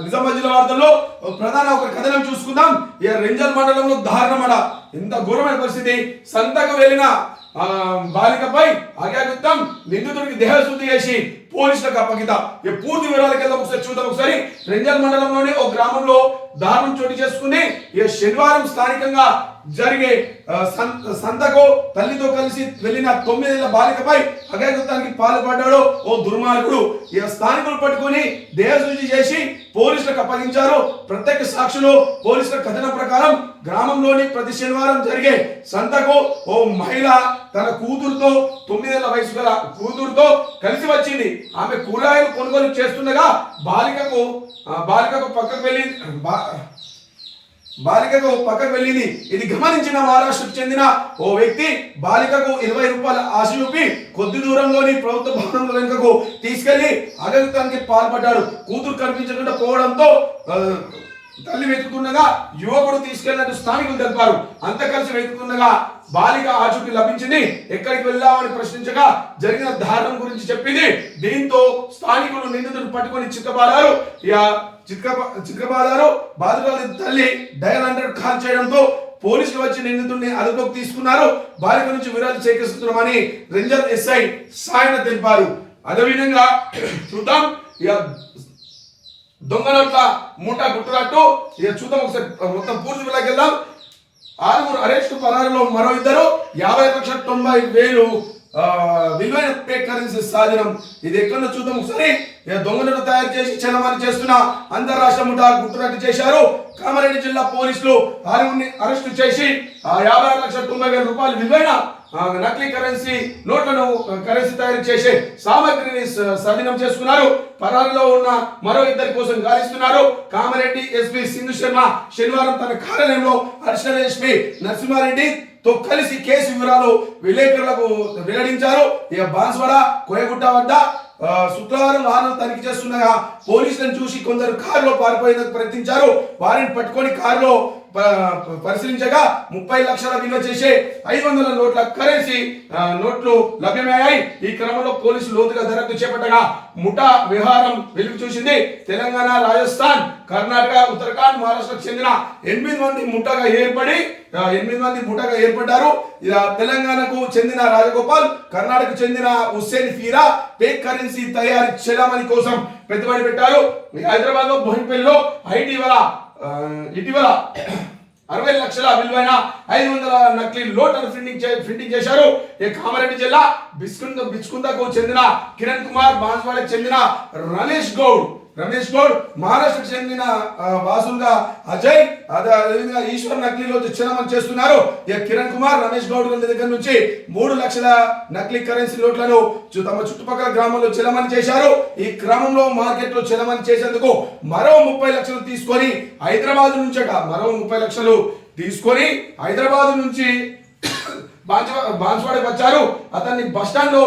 నిజామాబాద్ జిల్లా వార్తల్లో ప్రధాన ఒక కథనం చూసుకుందాం. ఈ రెంజల్ మండలంలో దారుణమడ ఎంత ఘోరమైన పరిస్థితి. సంతకు వెళ్ళిన ఆ, బాలికపై అగ్యాగుత్తం నిందితుడికి దేహశుద్ధి చేసి పోలీసులకు అప్పగిత ఈ పూర్తి వివరాలకు వెళ్దాం ఒకసారి చూద్దాం ఒకసారి. రెంజల్ మండలంలోని ఒక గ్రామంలో దారుణం చోటు చేసుకుని ఈ శనివారం స్థానికంగా జరిగే సంతకు తల్లితో కలిసి వెళ్ళిన తొమ్మిదేళ్ళ బాలికపై అగ్రకృతానికి పాల్పడ్డాడు ఓ దుర్మార్గుడు. ఈ స్థానికులు పట్టుకొని దేహశుద్ధి చేసి పోలీసులకు అప్పగించారు. ప్రత్యేక సాక్షులు పోలీసుల కథనం ప్రకారం గ్రామంలోని ప్రతి శనివారం జరిగే సంతకు ఓ మహిళ తన కూతురుతో తొమ్మిదేళ్ళ వయసు గల కూతురుతో కలిసి వచ్చింది. ఆమె కూరగాయలు కొనుగోలు చేస్తుండగా బాలికకు బాలికకు పక్కకు వెళ్ళి బాలికకు పక్కకు వెళ్ళింది. ఇది గమనించిన మహారాష్ట్రకు చెందిన ఓ వ్యక్తి బాలికకు ఇరవై రూపాయల ఆశ చూపి కొద్ది దూరంలోని ప్రభుత్వ భవనం వెనుకకు తీసుకెళ్ళి అగరితానికి పాల్పడ్డాడు. కూతురు కనిపించకుండా పోవడంతో తల్లి వెతుకుతుండగా యువకుడు తీసుకెళ్ళినట్టు స్థానికులు తెలిపారు. అంత కలిసి వెతుకుతుండగా బాలిక ఆచూకి లభించింది. ఎక్కడికి వెళ్ళామని ప్రశ్నించగా జరిగిన దారుణం గురించి చెప్పింది. దీంతో స్థానికులు నిందితుడు పట్టుకొని చిక్కబారారు ఇక చిక్క చిక్కబారారు బాధితుల తల్లి డయల్ హండ్రెడ్ కాల్ చేయడంతో పోలీసులు వచ్చి నిందితుడిని అదుపులోకి తీసుకున్నారు. బాలిక నుంచి వివరాలు సేకరిస్తున్నామని రేంజర్ ఎస్ఐ సాయన తెలిపారు. అదేవిధంగా చూద్దాం. ఇక దొంగ నోట్ల మూట గుట్టునట్టు ఇక చూద్దాం ఒకసారి మొత్తం పూర్తి వివరాలకు వెళ్దాం. ఆరుగురు అరెస్టు పరారులో మరో ఇద్దరు. యాభై లక్షల తొంభై వేలు విలువైన పే కరెన్సీ సాధనం. ఇది ఎక్కడ చూద్దాం ఒకసారి. దొంగలను దొంగ నోట్లు తయారు చేసి చలమాని చేస్తున్న అంతర్రాష్ట్ర ముఠా గుట్టునట్టు చేశారు. కామారెడ్డి జిల్లా పోలీసులు ఆరుగురిని అరెస్టు చేసి ఆ యాభై ఆరు లక్షల తొంభై వేల రూపాయలు విలువైన నకిలీ కరెన్సీ నోట్లను కరెన్సీ తయారు చేసే సామగ్రిని స్వాధీనం చేసుకున్నారు. పరారులో ఉన్న మరో ఇద్దరి కోసం గాలిస్తున్నారు. కామారెడ్డి ఎస్పీ సింధు శర్మ శనివారం తన కార్యాలయంలో అడిషనల్ ఎస్పీ నరసింహారెడ్డి తో కలిసి కేసు వివరాలు విలేకరులకు వెల్లడించారు. ఇక బాన్స్వాడ కోయగుట్ట వద్ద శుక్రవారం వాహనం తనిఖీ చేస్తుండగా పోలీసులను చూసి కొందరు కారులో పారిపోయేందుకు ప్రయత్నించారు. వారిని పట్టుకొని కారులో పరిశీలించగా ముప్పై లక్షల విలువ చేసే ఐదు వందల నోట్ల కరెన్సీ నోట్లు లభ్యమయ్యాయి. ఈ క్రమంలో పోలీసులు లోతుగా దర్యాప్తు చేపట్టగా ముఠా విహారం వెలుగు చూసింది. తెలంగాణ రాజస్థాన్ కర్ణాటక ఉత్తరాఖండ్ మహారాష్ట్రకు చెందిన ఎనిమిది మంది ముఠాగా ఏర్పడి ఎనిమిది మంది ముఠాగా ఏర్పడ్డారు. తెలంగాణకు చెందిన రాజగోపాల్ కర్ణాటకకు చెందిన హుస్సేన్ ఫీరా పేక్ కరెన్సీ తయారు చేయడం కోసం పెట్టుబడి పెట్టారు. హైదరాబాద్లో బోయినపల్లిలో ఇటీవల ఇటీవల అరవై లక్షల విలువైన ఐదు వందల నకిలీ లోటర్ ప్రింటింగ్ చే ప్రింటింగ్ చేశారు. ఏ కామారెడ్డి జిల్లా బిస్కుంద బిచ్కుందకు చెందిన కిరణ్ కుమార్ బాన్స్వాడకు చెందిన రమేష్ గౌడ్. రమేష్ గౌడ్ మహారాష్ట్రకు చెందిన వాసులుగా అజయ్ అదే అదేవిధంగా ఈశ్వర్ నకిలీలో చిన్నమని చేస్తున్నారు. ఇక కిరణ్ కుమార్ రమేష్ గౌడ్ గారి దగ్గర నుంచి మూడు లక్షల నకిలీ కరెన్సీ నోట్లను తమ చుట్టుపక్కల గ్రామంలో చెలమని చేశారు. ఈ క్రమంలో మార్కెట్లో చెలమని చేసేందుకు మరో ముప్పై లక్షలు తీసుకొని హైదరాబాద్ నుంచట మరో ముప్పై లక్షలు తీసుకొని హైదరాబాద్ నుంచి బాన్స్వాడకి వచ్చారు. అతన్ని బస్టాండ్లో